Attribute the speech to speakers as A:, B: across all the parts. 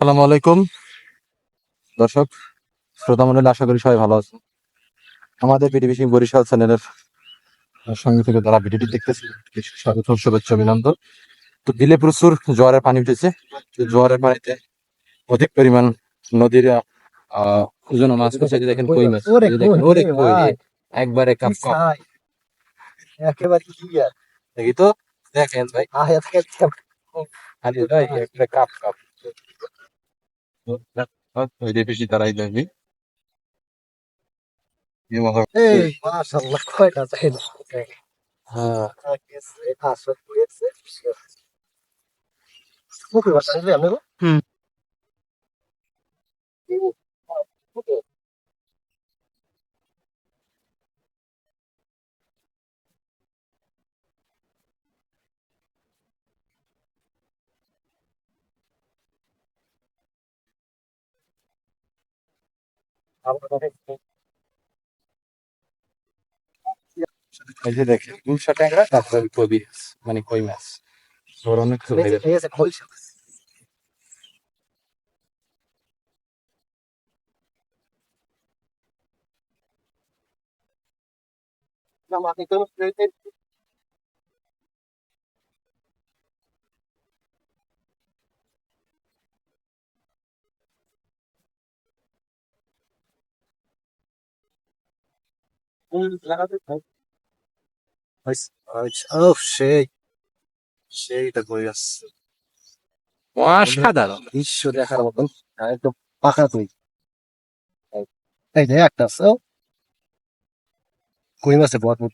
A: আসসালামু আলাইকুম। দর্শক শ্রোতা মন্ডলী আশা করি সবাই ভালো আছে আমাদের পিটিভি সিং বরিশাল চ্যানেলের সঙ্গে থেকে যারা ভিডিওটি দেখতেছে স্বাগত শুভেচ্ছা অভিনন্দন। তো দিলে প্রচুর জোয়ারের পানি উঠেছে। জোয়ারের পানিতে অধিক পরিমাণ নদীর আহ ওজন মাছ উঠেছে দেখেন কই মাছ। একবারে কাপ
B: একেবারে ক্লিয়ার
A: দেখি তো। দেখেন ভাই।
B: আহ
A: ভাই একটা কাপ কাপ। বেশি তারাই দেখবি এই মজা
B: এই মাশাআল্লাহ কয়টা চাই না
A: হ্যাঁ
B: আসল করেছে পুকুর বাসা নিলে আপনি গো?
A: হুম। এই যে দেখেন গুলশা ট্যাংরা তারপরে কবি মানে কই মাছ? ওর অনেক।
B: না, মাকে তো সেই সেইটা কই আসছে
A: অসাধারণ
B: দেখার মতন একটু পাকা। কই মাছে ভরপুর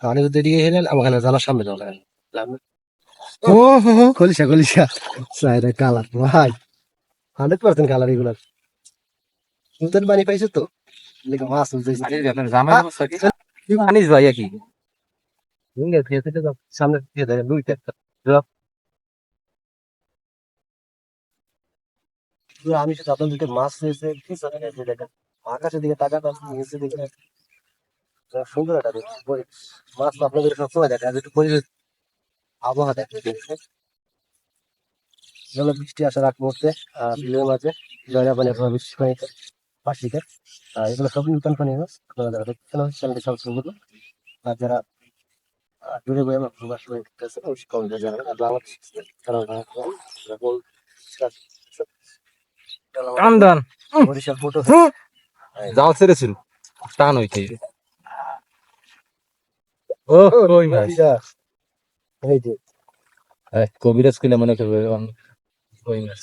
B: আমি যদি এদিকে হেলেন সামনে চলে ও হো হো কলিশা কালার ভাই হান্ড্রেড পার্সেন্ট কালার এগুলার নতুন পানি পাইছো তো
A: কি আনিস ভাই কি
B: সামনে দিয়ে আমি শুধু আপনার দুটো মাছ রয়েছে দেখেন আকাশের দিকে তাকাতে নিচের দিকে সুন্দর একটা। মাছ তো আপনাদের সবসময় দেখা একটু পরিবেশ আবহাওয়া দেখতে জলে বৃষ্টি আসার আগ মুহূর্তে আহ, বিলের মাঝে জয়রা পানি অথবা বৃষ্টি পানিতে আহ, এগুলো সব নতুন পানি মাছ আপনারা যারা দেখছেন চ্যানেলটি সাবস্ক্রাইব করুন। আর যারা দূরে বয়ে আমার প্রবাস হয়ে গেছে অবশ্যই কমেন্টে জানাবেন। আর আমার চ্যানেল বরিশাল ফটো
A: ছেড়েছিল। টান হইতে। ও
B: এই যে।
A: কবিরাজ কিলে মনে করবে মাছ?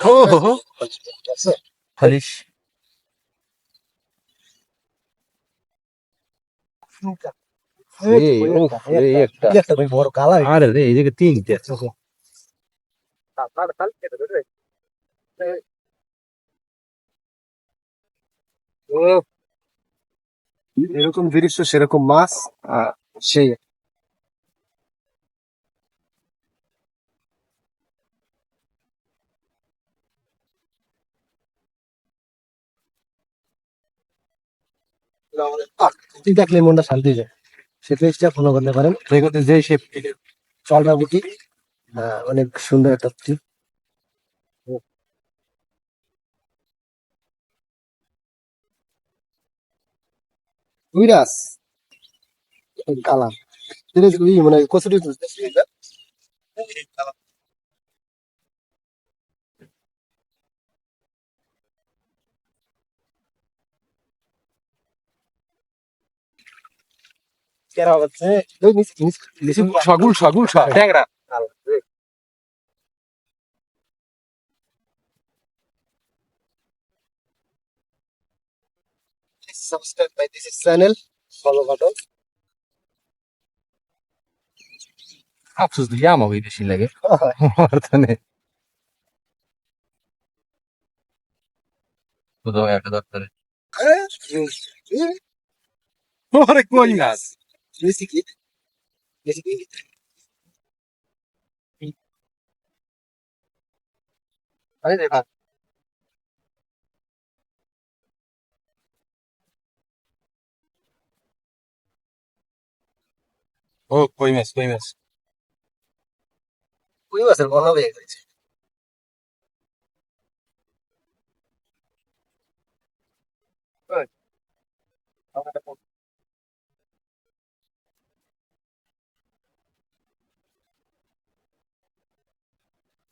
A: ও হো হো খালিস এই, উফ, এই একটা।
B: একটা ভাই বড়
A: আরে রে এই তিনটে
B: এরকম দৃশ্য সেরকম মাছ সেই দেখলে মনটা শান্তি যায় সে পেজটা ফলো করতে পারেন
A: দেখতে যে সে
B: চলটা বুটি অনেক সুন্দর একটা বুটি উইরাস মানে কচুরি কেরা হচ্ছে ওই নিচ নিচ নিচ।
A: ছাগুল ছাগুল ট্যাংরা।
B: Subscribe by this channel. Follow button.
A: আফসোস দিয়ে আমাকে বেশি লাগে। কোথাও একটা দরকারে ওরে কই গাছ?
B: বেশি কি বেশি কি আরে দেখা
A: ও কই মাছ কই মাছ
B: ওই মাছের বড়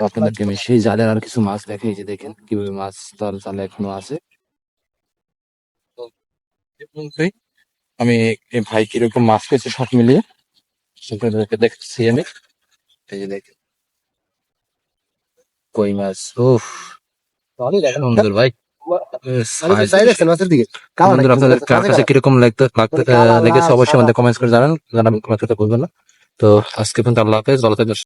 A: আপনাদেরকে আমি সেই জালের আর কিছু মাছ দেখাই যে দেখেন কীভাবে মাছ তার জালে এখনও আছে। আমি এই ভাই কীরকম মাছ পেয়েছে সব মিলিয়ে সেগুলোকে দেখছি আমি। এই যে দেখেন। কই মাছ? উফ। ভাই। আপনাদের কাছে কীরকম লাগতে লাগতে লেগেছে অবশ্যই আমাদের কমেন্টস করে জানান জানাবেন কমেন্ট করতে বলবেন না তো আজকে পর্যন্ত আল্লাহ হাফেজ ভালো থাকবেন